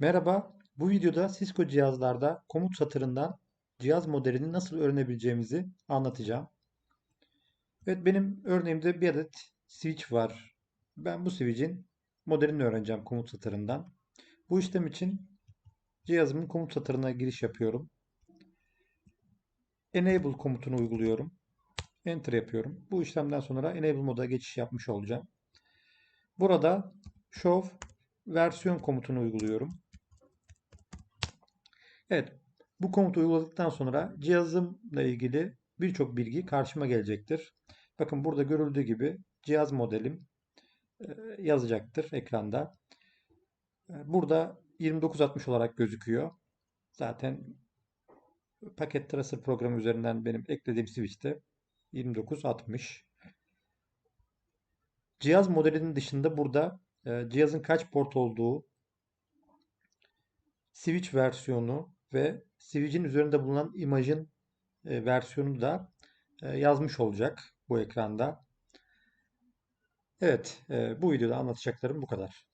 Merhaba, bu videoda Cisco cihazlarda komut satırından cihaz modelini nasıl öğrenebileceğimizi anlatacağım. Evet, benim örneğimde bir adet switch var. Ben bu switch'in modelini öğreneceğim komut satırından. Bu işlem için cihazımın komut satırına giriş yapıyorum. Enable komutunu uyguluyorum. Enter yapıyorum. Bu işlemden sonra Enable moda geçiş yapmış olacağım. Burada Show versiyon komutunu uyguluyorum. Evet, bu komutu uyguladıktan sonra cihazımla ilgili birçok bilgi karşıma gelecektir. Bakın burada görüldüğü gibi cihaz modelim e, yazacaktır ekranda. E, burada 2960 olarak gözüküyor. Zaten paket tracer programı üzerinden benim eklediğim switch'te 2960. Cihaz modelinin dışında burada e, cihazın kaç port olduğu, switch versiyonu ve switch'in üzerinde bulunan imajın e, versiyonu da e, yazmış olacak bu ekranda. Evet, e, bu videoda anlatacaklarım bu kadar.